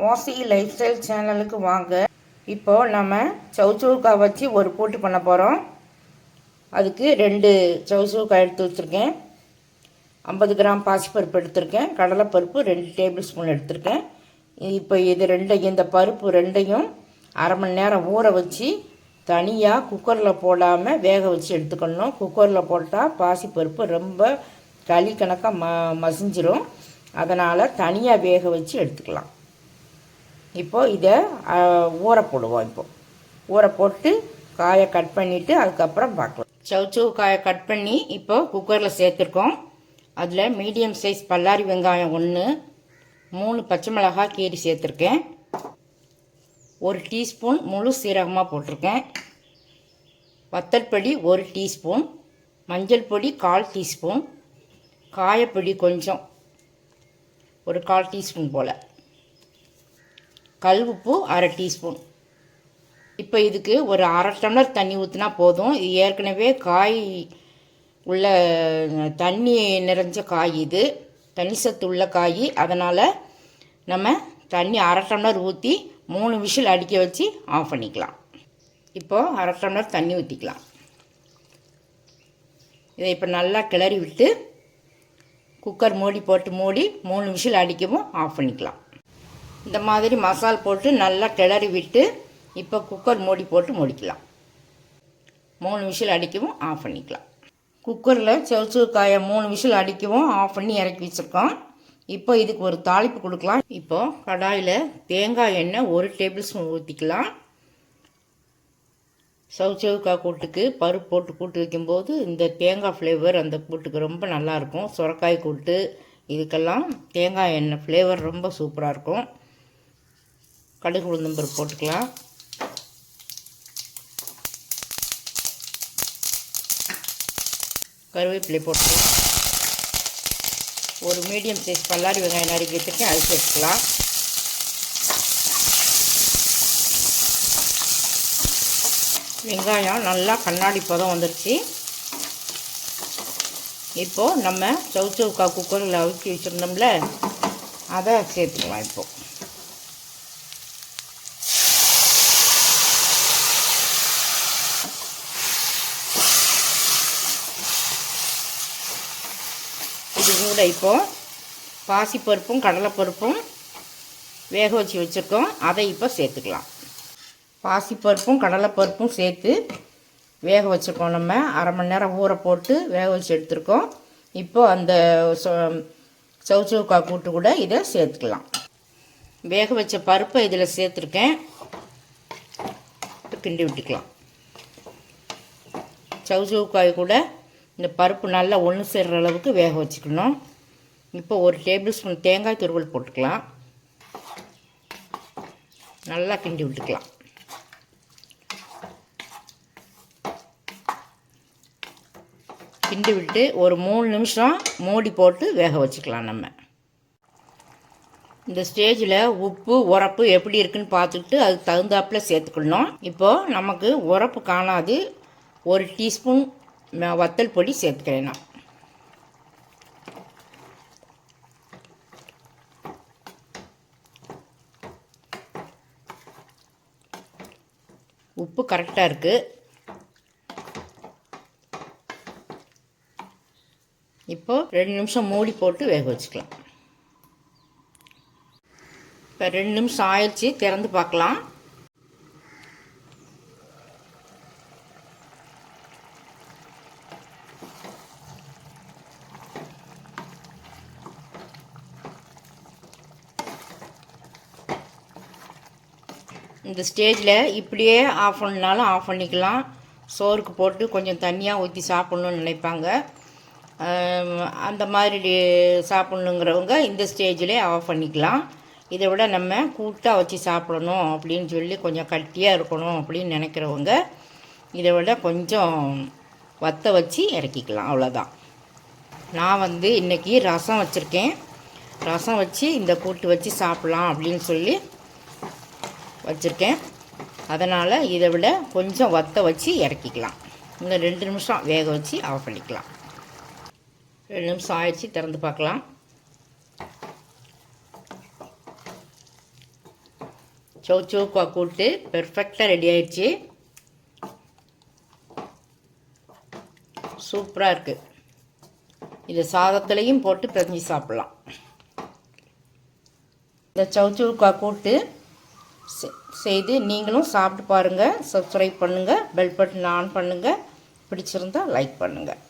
Mosi life style சேனலுக்கு வாங்க. இப்போ நம்ம சவுச்சவுக்காய் வச்சு ஒரு கூட்டு பண்ண போகிறோம் அதுக்கு ரெண்டு சவுச்சவுக்காய் எடுத்து வச்சுருக்கேன். ஐம்பது கிராம் பாசிப்பருப்பு எடுத்திருக்கேன். கடலைப்பருப்பு ரெண்டு டேபிள் ஸ்பூன் எடுத்திருக்கேன். இப்போ இது ரெண்டையும் இந்த பருப்பு ரெண்டையும் அரை மணி நேரம் ஊற வச்சு தனியாக குக்கரில் போடாமல் வேக வச்சு எடுத்துக்கணும். குக்கரில் போட்டால் பாசிப்பருப்பு ரொம்ப களி கணக்காக ம மசிஞ்சிரும். அதனால் தனியாக வேக வச்சு எடுத்துக்கலாம். இப்போது இதை ஊற போடுவோம் இப்போது ஊற போட்டு காயை கட் பண்ணிவிட்டு அதுக்கப்புறம் பார்க்கலாம். சவுச்சவு காயை கட் பண்ணி இப்போது குக்கரில் சேர்த்துருக்கோம். அதில் மீடியம் சைஸ் பல்லாரி வெங்காயம் ஒன்று மூணு பச்சை மிளகாய் கீரி சேர்த்துருக்கேன். ஒரு டீஸ்பூன் முழு சீரகமாக போட்டிருக்கேன். வத்தல் பொடி ஒரு டீஸ்பூன் மஞ்சள் பொடி கால் டீஸ்பூன் காயப்பொடி கொஞ்சம் ஒரு கால் டீஸ்பூன் போல். கல் உப்பு அரை டீஸ்பூன். இப்போ இதுக்கு ஒரு அரை டம்ளர் தண்ணி ஊற்றினா போதும். இது ஏற்கனவே காய் உள்ள தண்ணி நிறைஞ்ச காய் இது. தண்ணி சத்து உள்ள காய். அதனால் நம்ம தண்ணி அரை டம்ளர் ஊற்றி மூணு விஷில் அடிக்க வச்சு ஆஃப் பண்ணிக்கலாம். இப்போது அரை டம்ளர் தண்ணி ஊற்றிக்கலாம் இதை இப்போ நல்லா கிளறி விட்டு குக்கர் மூடி போட்டு மூடி மூணு விஷில் அடிக்கவும் ஆஃப் பண்ணிக்கலாம். இந்த மாதிரி மசால் போட்டு நல்லா கிளறி விட்டு இப்போ குக்கர் மூடி போட்டு முடிக்கலாம். மூணு விஷில் அடிக்கவும் ஆஃப் பண்ணிக்கலாம். குக்கரில் செவச்சு காயை மூணு விஷில் அடிக்கவும் ஆஃப் பண்ணி இறக்கி வச்சுருக்கோம். இப்போ இதுக்கு ஒரு தாளிப்பு கொடுக்கலாம். இப்போது கடாயில் தேங்காய் எண்ணெய் ஒரு டேபிள் ஸ்பூன் ஊற்றிக்கலாம் சவுச்சவுக்காய் கூட்டுக்கு பருப்பு போட்டு கூட்டு வைக்கும்போது இந்த தேங்காய் ஃப்ளேவர் அந்த கூட்டுக்கு ரொம்ப நல்லாயிருக்கும் சுரக்காய் கூட்டு இதுக்கெல்லாம் தேங்காய் எண்ணெய் ஃப்ளேவர் ரொம்ப சூப்பராக இருக்கும். கடுகு உளுந்தம்பருப்பு போட்டுக்கலாம். கருவேப்பிலை போட்டு ஒரு மீடியம் சைஸ் பல்லாரி வெங்காயம் நறுக்கி வச்சுருக்கேன் அது சேர்த்துக்கலாம் வெங்காயம் நல்லா கண்ணாடி பதம் வந்துடுச்சு இப்போது நம்ம சவுச்சவுக்கா குக்கரில் அவுக்கி வச்சுருந்தோம்ல அதை சேர்த்துக்கலாம் இப்போது இது கூட இப்போது பாசிப்பருப்பும் கடலைப்பருப்பும் வேக வச்சு வச்சுருக்கோம். அதை இப்போ சேர்த்துக்கலாம். பாசிப்பருப்பும் கடலைப்பருப்பும் சேர்த்து வேக வச்சுருக்கோம் நம்ம. அரை மணி நேரம் ஊற போட்டு வேக வச்சு எடுத்துருக்கோம். இப்போ அந்த சவுச்சவுக்காய் கூட்டு கூட இதை சேர்த்துக்கலாம். வேக வச்ச பருப்பை இதில் சேர்த்துருக்கேன். கிண்டி விட்டுக்கலாம். சவுச்சவுக்காய் கூட இந்த பருப்பு நல்லா ஒன்று சேர்கிற அளவுக்கு வேக வச்சுக்கணும். இப்போ ஒரு டேபிள் ஸ்பூன் தேங்காய் துருவல் போட்டுக்கலாம். நல்லா கிண்டி விட்டுக்கலாம். கிண்டி விட்டு ஒரு மூணு நிமிஷம் மூடி போட்டு வேக வச்சுக்கலாம் நம்ம. இந்த ஸ்டேஜில் உப்பு உரப்பு எப்படி இருக்குன்னு பார்த்துக்கிட்டு அதுக்கு தகுந்தாப்பில் சேர்த்துக்கணும். இப்போது நமக்கு உரப்பு காணாது. ஒரு டீஸ்பூன் வத்தல் பொடி சேர்த்துக்கிறேன் நான். உப்பு கரெக்டாக இருக்குது இப்போது ரெண்டு நிமிஷம் மூடி போட்டு வேக வச்சுக்கலாம். இப்போ ரெண்டு நிமிஷம் ஆயிடுச்சு திறந்து பார்க்கலாம். இந்த ஸ்டேஜில் இப்படியே ஆஃப் பண்ணாலும் ஆஃப் பண்ணிக்கலாம். சோறுக்கு போட்டு கொஞ்சம் தண்ணியாக ஊற்றி சாப்பிட்ணுன்னு நினைப்பாங்க. அந்த மாதிரி சாப்பிட்ணுங்கிறவங்க இந்த ஸ்டேஜ்லேயே ஆஃப் பண்ணிக்கலாம். இதை விட நம்ம கூட்டாக வச்சு சாப்பிடணும் அப்படின்னு சொல்லி கொஞ்சம் கட்டியாக இருக்கணும் அப்படின்னு நினைக்கிறவங்க இதை விட கொஞ்சம் வத்த வச்சு இறக்கிக்கலாம் அவ்வளோதான் நான் வந்து இன்றைக்கி ரசம் வச்சுருக்கேன். ரசம் வச்சு இந்த கூட்டு வச்சு சாப்பிட்லாம் அப்படின்னு சொல்லி வச்சுருக்கேன். அதனால் இதை விட கொஞ்சம் வத்த வச்சு இறக்கிக்கலாம். இன்னும் ரெண்டு நிமிஷம் வேக வச்சு ஆஃப் பண்ணிக்கலாம். ரெண்டு நிமிஷம் ஆயிடுச்சு திறந்து பார்க்கலாம். சௌச்சௌக்கா கூட்டு பெர்ஃபெக்டாக ரெடி ஆயிடுச்சு. சூப்பராக இருக்குது இதை சாதத்துலேயும் போட்டு பிரிஞ்சு சாப்பிட்லாம். இந்த சௌச்சௌக்கா கூட்டு செய்து நீங்களும் சாப்பிட்டு பாருங்கள் சப்ஸ்கிரைப் பண்ணுங்கள் பெல் பட்டன் ஆன் பண்ணுங்கள் பிடிச்சிருந்தா லைக் பண்ணுங்கள்